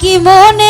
কি মনে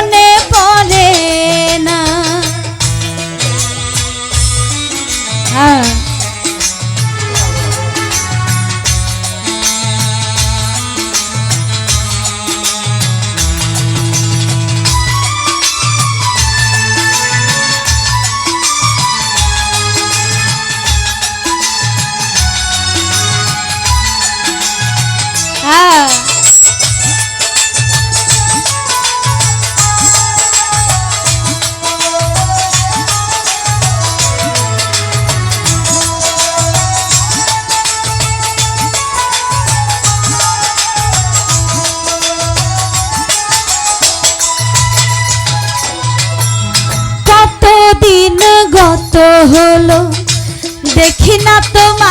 গত হলো দেখি না তোমার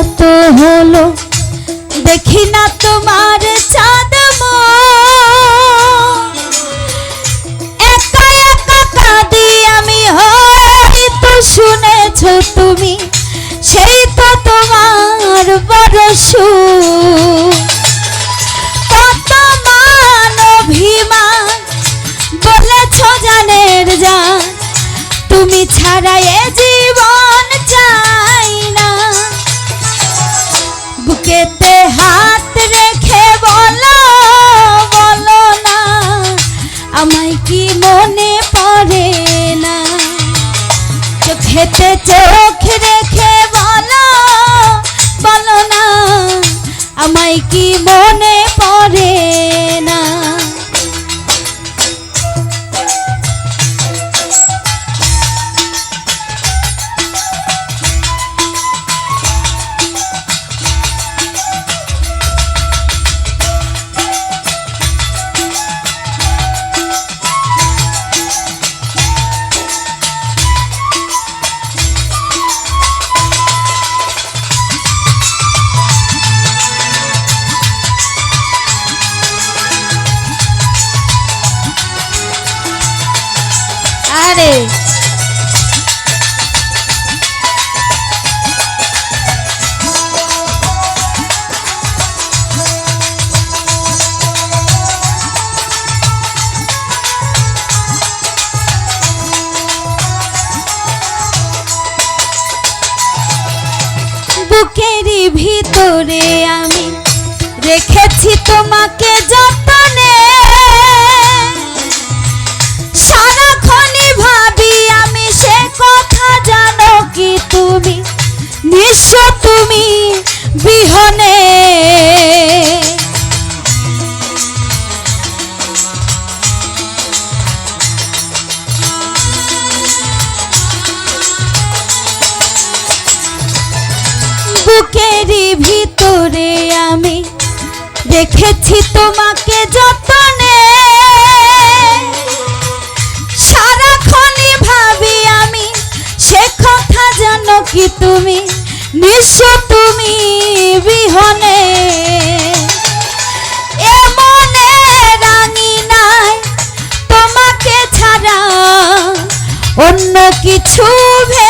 গত হলো? দেখি না তোমার চাঁদ। একা একা কাঁদি আমি হয়তো শুনেছ তুমি, সেই তো তোমার বড় কত মান বলেছ জানের জান। তুমি ছাড়া এ চোখেতে আরে বুকেরই ভিতরে আমি রেখেছি তোমাকে যতনে বুকেরই ভিতরে আমি রেখেছি তোমাকে যতনে। সারাক্ষণই ভাবি আমি সে কথা জানো কি তুমি, নিঃস্ব তুমি বিহনে। এমনে রানী নাই তোমাকে ছাড়া অন্য কিছু ভেবে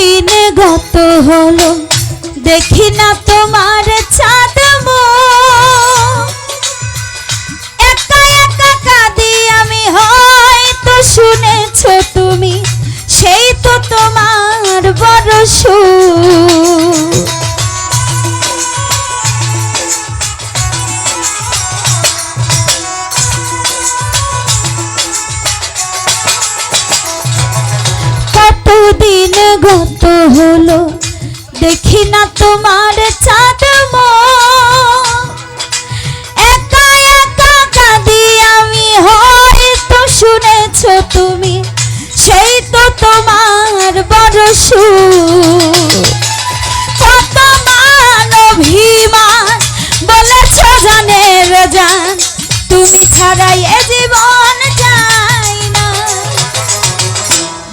কতদিন গত হলো। দেখি না তোমার চাঁদ দেখি না তোমার চাঁদ। একা একা কাঁদি আমি, হয়তো শুনেছ তুমি, সেই তো তোমার বড় কত মান অভিমান বলেছ জানের জান, তুমি ছাড়াই এ জীবন যায় না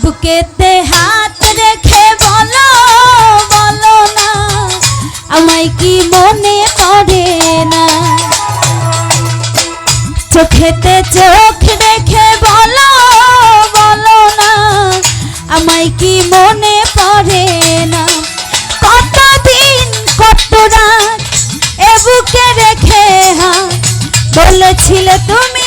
বুকেতে হাত রেখে বলো আমায় কি মনে পড়ে না? চোখেতে চোখ দেখে বলো বলো না, আমায় কি মনে পড়ে না? কতদিন কত রাত এ বুকে রেখে হাত, বলেছিলে তুমি